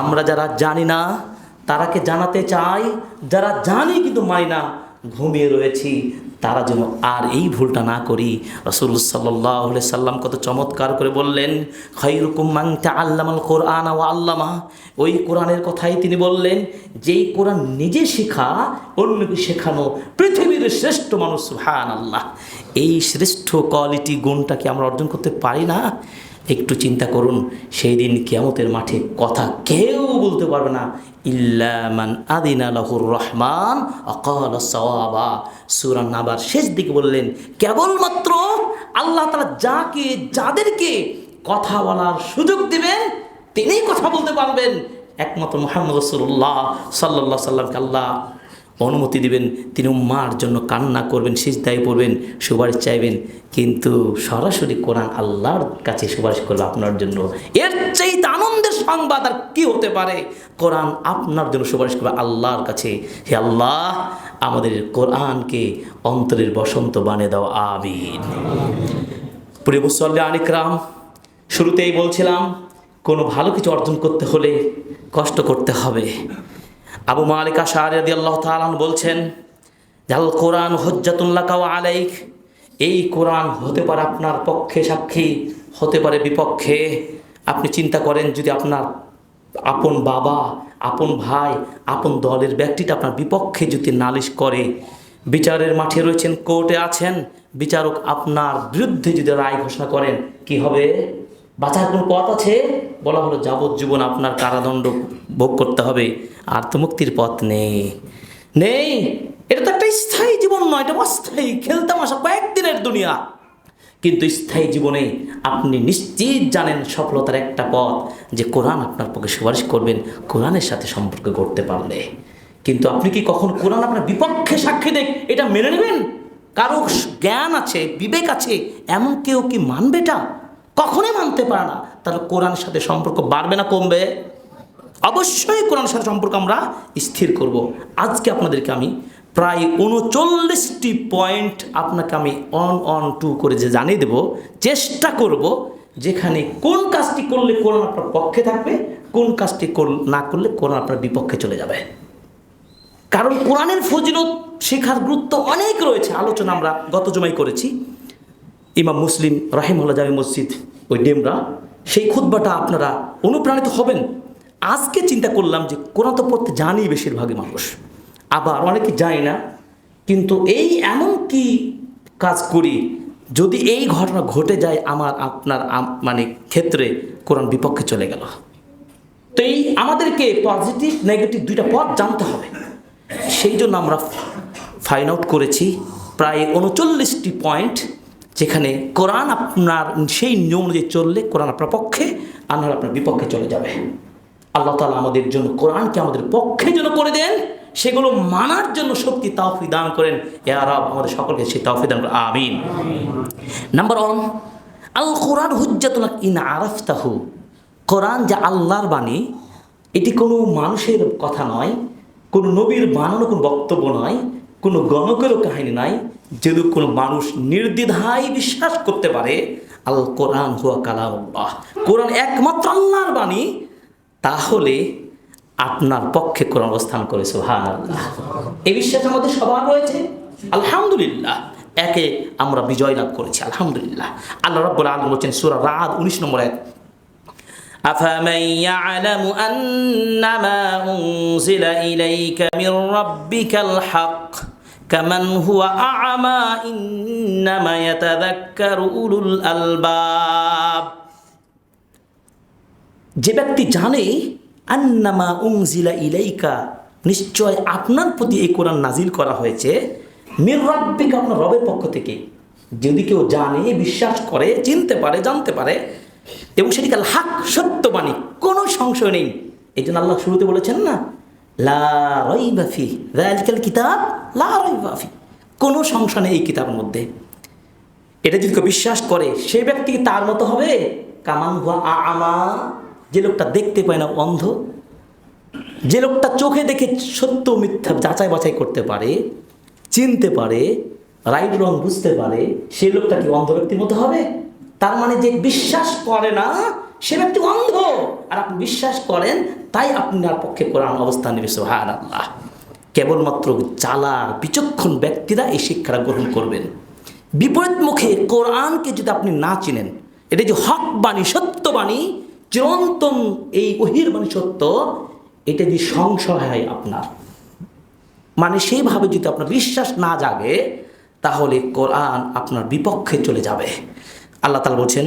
আমরা যারা জানি না তারাকে জানাতে চাই? যারা জানি কিন্তু মানি না, ঘুমিয়ে রয়েছি। তারা যেন আর এই ভুলটা না করি। রসুল সাল্লাহ সাল্লাম কত চমৎকার করে বললেন খৈরুকুম মাংটা আল্লামাল কোরআন ও আল্লামা। ওই কোরআনের কথাই তিনি বললেন, যেই কোরআন নিজে শেখা, অন্যকে শেখানো পৃথিবীর শ্রেষ্ঠ মানুষ হান আল্লাহ এই শ্রেষ্ঠ কোয়ালিটি গুণটাকে আমরা অর্জন করতে পারি না? একটু চিন্তা করুন সেই দিন কিয়ামতের মাঠে কথা কেউ বলতে পারবে না। ইল্লামান আদিনা লাহুর রহমান অকাল সওয়াবা। সুরান নাবার শেষ দিকে বললেন, কেবলমাত্র আল্লাহ তালা যাকে, যাদেরকে কথা বলার সুযোগ দেবেন, তিনিই কথা বলতে পারবেন। একমাত্র মোহাম্মদ রসুল্লাহ সাল্লাহ সাল্লামকে আল্লাহ অনুমতি দিবেন, তিনি উম্মার জন্য কান্না করবেন, সিজদায় পড়বেন, সুপারিশ চাইবেন, কিন্তু সরাসরি কোরআন আল্লাহর কাছে সুপারিশ করবে আপনার জন্য। এর চাইতে আনন্দের সংবাদ আর কী হতে পারে? কোরআন আপনার জন্য সুপারিশ করবে আল্লাহর কাছে। হে আল্লাহ, আমাদের কোরআনকে অন্তরের বসন্ত বানিয়ে দাও, আমিন। প্রিয় মুসল্লি আনিকরাম শুরুতেই বলছিলাম, কোনো ভালো কিছু অর্জন করতে হলে কষ্ট করতে হবে। আবু মালিক আশারি আল্লাহ তালান বলছেন জাল কোরআন হজ্জাতুল্লাহ কাও আলাইক, এই কোরআন হতে পারে আপনার পক্ষে সাক্ষী, হতে পারে বিপক্ষে। আপনি চিন্তা করেন যদি আপনার আপন বাবা, আপন ভাই, আপন দলের ব্যক্তিটা আপনার বিপক্ষে যদি নালিশ করে, বিচারের মাঠে রয়েছেন, কোর্টে আছেন, বিচারক আপনার বিরুদ্ধে যদি রায় ঘোষণা করেন, কি হবে? বাঁচার কোনো পথ আছে? বলা হলো, যাবজ্জীবন আপনার কারাদণ্ড ভোগ করতে হবে, আর তো মুক্তির পথ নেই। নেই? এটা তো একটা স্থায়ী জীবন নয়, এটা অস্থায়ী খেলতাম আসা কয়েকদিনের দুনিয়া। কিন্তু স্থায়ী জীবনে আপনি নিশ্চিত জানেন সফলতার একটা পথ, যে কোরআন আপনার পক্ষে সুপারিশ করবেন, কোরআনের সাথে সম্পর্ক করতে পারলে। কিন্তু আপনি কি কখন কোরআন আপনার বিপক্ষে সাক্ষী দেখ, এটা মেনে নেবেন? কারও জ্ঞান আছে, বিবেক আছে, এমন কেউ কি মানবে এটা? কখনোই মানতে পারে না। তাহলে কোরআনের সাথে সম্পর্ক বাড়বে না, কমবে? অবশ্যই কোরআনের সাথে সম্পর্ক আমরা স্থির করব। আজকে আপনাদেরকে আমি প্রায় উনচল্লিশটি পয়েন্ট আপনাকে আমি অন অন টু করে যে জানিয়ে দেব, চেষ্টা করব যেখানে কোন কাজটি করলে কোরআন আপনার পক্ষে থাকবে, কোন কাজটি না করলে কোরআন আপনার বিপক্ষে চলে যাবে। কারণ কোরআনের ফজিলত, শেখার গুরুত্ব অনেক রয়েছে। আলোচনা আমরা গত জমাই করেছি। ইমাম মুসলিম রাহিমুল্লাহ জামি মসজিদ, ওই ডেমরা, সেই খুদ্বাটা আপনারা অনুপ্রাণিত হবেন। আজকে চিন্তা করলাম যে কোরআন তো পড়তে জানি বেশিরভাগই মানুষ। আবার অনেকে যায় না, কিন্তু এই এমন কি কাজ করি, যদি এই ঘটনা ঘটে যায় আমার আপনার মানে ক্ষেত্রে কোরআন বিপক্ষে চলে গেল। তো এই আমাদেরকে পজিটিভ, নেগেটিভ দুইটা পথ জানতে হবে। সেই জন্য আমরা ফাইন আউট করেছি, প্রায় উনচল্লিশটি পয়েন্ট যেখানে কোরআন আপনার, সেই নিয়ম অনুযায়ী চললে কোরআন আপনার পক্ষে নাহলে আপনার বিপক্ষে চলে যাবে। আল্লাহ তালা আমাদের জন্য কোরআনকে আমাদের পক্ষে যেন করে দেন, সেগুলো মানার জন্য শক্তি তাওফি দান করেন। এ আরব আমাদের সকলকে সেই তাওফি দান করেন, আমিন। নাম্বার ওয়ান আল কোরআন হুজ্জাতুল ইন আরাফতাহু। কোরআন যে আল্লাহর বাণী, এটি কোনো মানুষের কথা নয়, কোনো নবীর বানানো কোনো বক্তব্য নয়, কোনো গণকেরও কাহিনী নয় যদি কোনো মানুষ নির্দ্বিধায় বিশ্বাস করতে পারে আল কোরআন হুয়া কালামুল্লাহ কোরআন একমাত্র আল্লাহর বাণী তাহলে আপনার পক্ষে কোরআন অবস্থান করে সুহান আল্লাহ এই বিশ্বাস আমাদের সবার রয়েছে আলহামদুলিল্লাহ একে আমরা বিজয় লাভ করেছি আলহামদুলিল্লাহ আল্লাহ রব্বুল আলম বলছেন সুরা রাত উনিশ নম্বর এক أفمن يعلم أنما أنزل إليك من ربك الحق কামান হুয়া আমা ইন্নামা ইয়াতাযাক্কারু উলুল আলবাব। যে ব্যক্তি জানে, আন্নামা উংজিলা ইলাইকা, নিশ্চয় আপনার প্রতি এই কোরআন নাজিল করা হয়েছে, মির রব্বিক আপনার রবের পক্ষ থেকে। যদি কেউ জানে, বিশ্বাস করে, চিনতে পারে, জানতে পারে, এবং সেটিকে হাক সত্যবাণী, কোনো সংশয় নেই। এই জন্য আল্লাহ শুরুতে বলেছেন না লা রইবাফি রায়ালিকাল কিতাব লা রইবাফি কোনো সংশয় নেই এই কিতাবের মধ্যে। এটা যদি কেউ বিশ্বাস করে সেই ব্যক্তি তার মতো হবে? কামান হুয়া আমা যে লোকটা দেখতে পায় না অন্ধ, যে লোকটা চোখে দেখে সত্য মিথ্যা যাচাই বাছাই করতে পারে, চিনতে পারে, রাইট রং বুঝতে পারে সেই লোকটা কি অন্ধ ব্যক্তির মতো হবে? তার মানে যে বিশ্বাস করে না সে ব্যক্তি অন্ধ। আর আপনি বিশ্বাস করেন, তাই আপনার পক্ষে কোরআন অবস্থান নেবে সোহান আল্লাহ কেবলমাত্র চালার বিচক্ষণ ব্যক্তিরা এই শিক্ষাটা গ্রহণ করবেন। বিপরীত মুখে কোরআনকে যদি আপনি না চিনেন, এটা যে হক বাণী সত্যবাণী চিরন্তন এই ওহির বাণী সত্য, এটা যে সংশয় হয় আপনার। মানে সেইভাবে যদি আপনার বিশ্বাস না জাগে, তাহলে কোরআন আপনার বিপক্ষে চলে যাবে। আল্লাহ তালা বলছেন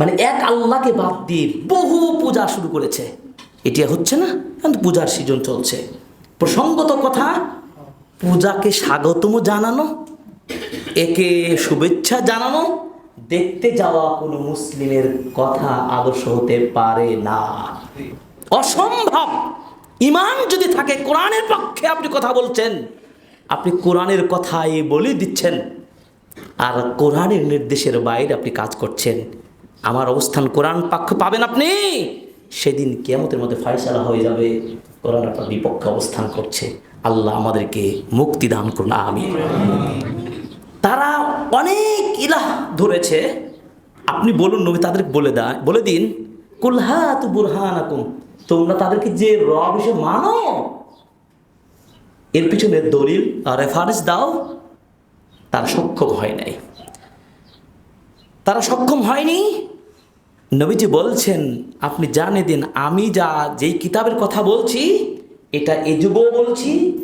মানে এক আল্লাহকে বাদ দিয়ে বহু পূজা শুরু করেছে। এটি হচ্ছে না? কিন্তু পূজার সিজন চলছে। প্রসঙ্গত কথা, পূজাকে স্বাগতম জানানো, একে শুভেচ্ছা জানানো, দেখতে যাওয়া কোনো মুসলিমের কথা আদর্শ হতে পারে না। অসম্ভব! ইমান যদি থাকে, কোরআনের পক্ষে আপনি কথা বলছেন, আপনি কোরআনের কথাই বলে দিচ্ছেন, আর কোরআনের নির্দেশের বাইরে আপনি কাজ করছেন। আমার অবস্থান কোরআন পাক্ষ পাবেন আপনি। সেদিন কেমতের মধ্যে ফায়সালা হয়ে যাবে। কোরআন আপনার বিপক্ষে অবস্থান করছে। আল্লাহ আমাদেরকে মুক্তি দান করুন আমি তারা অনেক ইলাহ ধরেছে। আপনি বলুন নবী তাদেরকে বলে দেয় বলে দিন কুলহা কুলহাত বুরহান আকুম তোমরা তাদেরকে যে রব হিসেবে মানো। এর পিছনে দলিল রেফারেন্স দাও। তারা সক্ষম হয় নাই। তারা সক্ষম হয়নি। নবীজি বলছেন, আপনি জানে দিন, আমি যা, যেই কিতাবের কথা বলছি, এটা এ যুগও বলছি,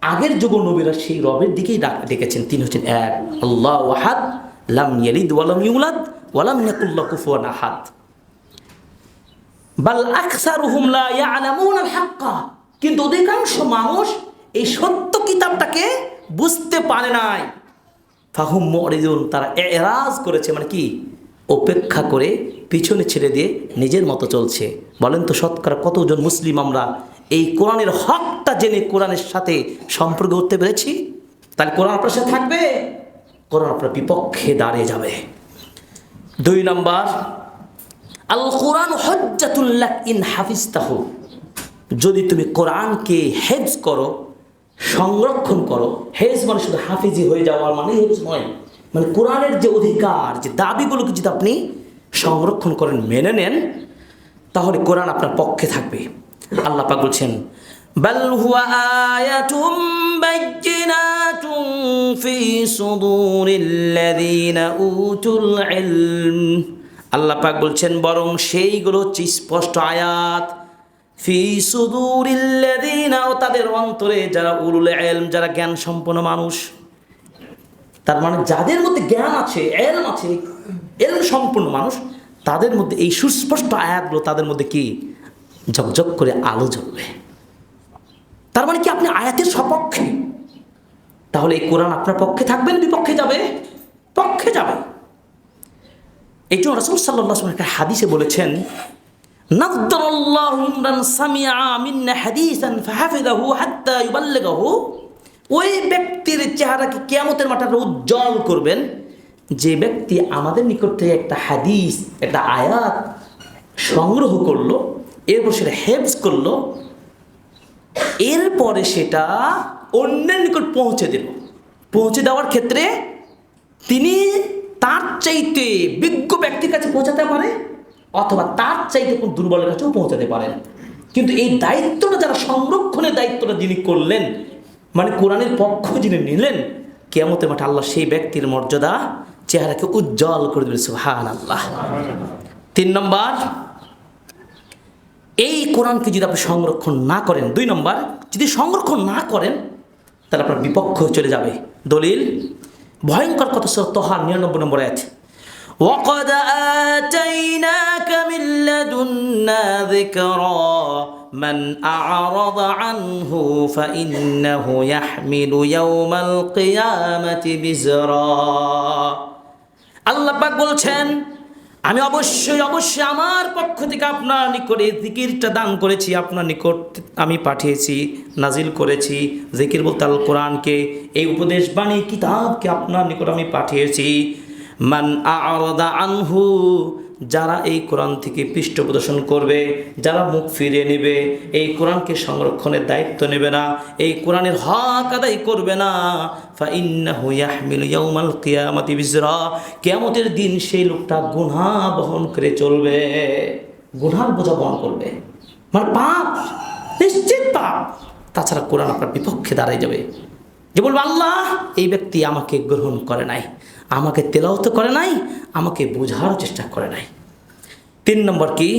আগের যুগ নবীরা সেই রবের দিকেই ডাক- ডেকেছেন। তিনি হচ্ছেন এক, আল্লাহ ওয়াহাদ লাম ইয়ালিদ ওয়ালাম ইউলাদ ওয়ালাম ইয়াকুল্লাহ কুফুয়ান আহাদ। বাল আকসারুহুম লা ইয়ালামুন আল হাক্কা কিন্তু অধিকাংশ মানুষ এই সত্য কিতাবটাকে বুঝতে পারে নাই। ফাহুম মরিজুন তারা এরাজ করেছে মানে কি? অপেক্ষা করে পিছনে ছেড়ে দিয়ে নিজের মতো চলছে। বলেন তো শতকরা কতজন মুসলিম আমরা এই কোরআনের হকটা জেনে কোরআনের সাথে সম্পর্ক করতে পেরেছি? তাহলে কোরআন আপনার সাথে থাকবে? কোরআন আপনার বিপক্ষে দাঁড়িয়ে যাবে। দুই নম্বর আল কোরআন হজ্জাতুল্লাহ ইন হাফিজতাহু। যদি তুমি কোরআনকে হেজ করো, সংরক্ষণ করো হেজ মানে শুধু হাফিজি হয়ে যাওয়ার মানে হেজ নয়। মানে কোরআনের যে অধিকার যে দাবিগুলোকে যদি আপনি সংরক্ষণ করেন মেনে নেন তাহলে কোরআন আপনার পক্ষে থাকবে আল্লাহ পাক বলছেন بل هو آية بينات في صدور الذين أوتوا العلم আল্লাহ পাক বলছেন বরং সেইগুলো হচ্ছে স্পষ্ট আয়াত ফি সুদুরিল্লাযিনা ও তাদের অন্তরে যারা উলুল ইলম যারা জ্ঞান সম্পন্ন মানুষ তার মানে যাদের মধ্যে জ্ঞান আছে, এলম আছে, এলম সম্পূর্ণ মানুষ, তাদের মধ্যে এই সুস্পষ্ট আয়াতগুলো তাদের মধ্যে কি? ঝকঝক করে আলো জ্বলবে। তার মানে কি আপনি আয়াতের সপক্ষে? তাহলে এই কোরআন আপনার পক্ষে থাকবেন, বিপক্ষে যাবে? পক্ষে যাবে। এই জন্য রসুল সাল্লাহ একটা হাদিসে বলেছেন, নাদ্দারাল্লাহু ইমরান সামিআ মিন্না হাদিসান ফাহাফিযাহু হাত্তা ইউবাল্লিগাহু ওই ব্যক্তির চেহারাকে কিয়ামতের মাঠে উজ্জ্বল করবেন? যে ব্যক্তি আমাদের নিকট থেকে একটা হাদিস, একটা আয়াত সংগ্রহ করল, এরপর সেটা হেফজ করল, এরপরে সেটা অন্যের নিকট পৌঁছে দিল। পৌঁছে দেওয়ার ক্ষেত্রে তিনি তার চাইতে বিজ্ঞ ব্যক্তির কাছে পৌঁছাতে পারে, অথবা তার চাইতে কোন দুর্বলের কাছেও পৌঁছাতে পারেন। কিন্তু এই দায়িত্বটা যারা সংরক্ষণের দায়িত্বটা যিনি করলেন মানে কোরআনের পক্ষ যিনি নিলেন কেমতের মাঠে আল্লাহ সেই ব্যক্তির মর্যাদা, চেহারাকে উজ্জ্বল করে দেবেন সুহান আল্লাহ তিন নম্বর, এই কোরআনকে যদি আপনি সংরক্ষণ না করেন, দুই নম্বর, যদি সংরক্ষণ না করেন, তাহলে আপনার বিপক্ষ চলে যাবে। দলিল, ভয়ঙ্কর কত তোহার নিরানব্বই নম্বরে আছে وقد آتيناك من لدنا ذكرا من أعرض عنه فإنه يحمل يوم القيامة بزرا আল্লাহ পাক বলছেন আমি অবশ্যই অবশ্যই আমার পক্ষ থেকে আপনার নিকটে জিকিরটা দান করেছি আপনার নিকট আমি পাঠিয়েছি নাজিল করেছি জিকির বলতে আল কোরআনকে এই উপদেশ বাণী কিতাবকে আপনার নিকট আমি পাঠিয়েছি মান আরদা আনহু, যারা এই কোরআন থেকে পৃষ্ঠ প্রদর্শন করবে, যারা মুখ ফিরিয়ে নেবে, এই কোরআনকে সংরক্ষণের দায়িত্ব নেবে না, এই কোরআনের হক আদায় করবে না। কিয়ামতের দিন সেই লোকটা গুনাহ বহন করে চলবে গুনার বোঝা বহন করবে। মানে পাপ, নিশ্চিত পাপ। তাছাড়া কোরআন আপনার বিপক্ষে দাঁড়াই যাবে। যে বলব, আল্লাহ, এই ব্যক্তি আমাকে গ্রহণ করে নাই। আমাকে তেলাওত করে নাই আমাকে বোঝার চেষ্টা করে নাই। তিন নম্বর কি?